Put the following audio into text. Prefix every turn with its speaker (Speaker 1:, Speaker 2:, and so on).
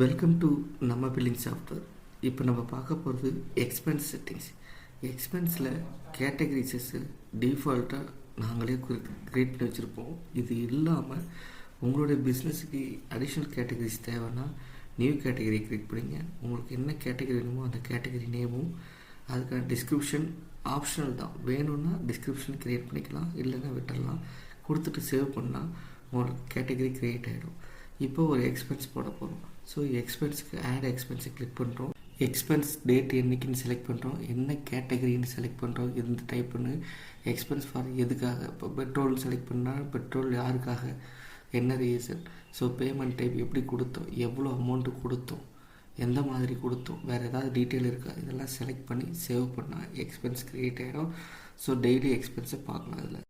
Speaker 1: Welcome to நம்ம billing software இப்போ நம்ம பார்க்க போகிறது எக்ஸ்பென்ஸ் செட்டிங்ஸ் எக்ஸ்பென்ஸில் கேட்டகரிசஸ்ஸு டிஃபால்ட்டாக நாங்களே க்ரியேட் பண்ணி வச்சுருப்போம். இது இல்லாமல் உங்களுடைய பிஸ்னஸுக்கு அடிஷ்னல் கேட்டகரிஸ் தேவைன்னா நியூ கேட்டகரி க்ரியேட் பண்ணிங்க. உங்களுக்கு என்ன கேட்டகரி வேணுமோ அந்த கேட்டகரி நேமும் அதுக்கான டிஸ்கிரிப்ஷன் ஆப்ஷனல் தான். வேணும்னா டிஸ்கிரிப்ஷன் க்ரியேட் பண்ணிக்கலாம். இல்லைன்னா விட்டுடலாம் கொடுத்துட்டு சேவ் பண்ணால் உங்களுக்கு கேட்டகரி க்ரியேட் ஆகிடும் இப்போ ஒரு எக்ஸ்பென்ஸ் போட போகிறோம் ஸோ எக்ஸ்பென்ஸுக்கு ஆட் எக்ஸ்பென்ஸை கிளிக் பண்ணுறோம் எக்ஸ்பென்ஸ் டேட் என்னைக்குன்னு செலக்ட் பண்ணுறோம் என்ன கேட்டகரின்னு செலக்ட் பண்ணுறோம் எந்த டைப்புன்னு எக்ஸ்பென்ஸ் ஃபார் எதுக்காக? இப்போ பெட்ரோல் செலக்ட் பண்ணால் பெட்ரோல் யாருக்காக? என்ன ரீசன் ஸோ பேமெண்ட் டைப் எப்படி கொடுத்தோம்? எவ்வளோ அமௌண்ட்டு கொடுத்தோம்? எந்த மாதிரி கொடுத்தோம்? வேறு ஏதாவது டீட்டெயில் இருக்கா? இதெல்லாம் செலக்ட் பண்ணி சேவ் பண்ணால் எக்ஸ்பென்ஸ் க்ரியேட் ஆகிடும் ஸோ டெய்லி எக்ஸ்பென்ஸை பார்க்கலாம் அதில்.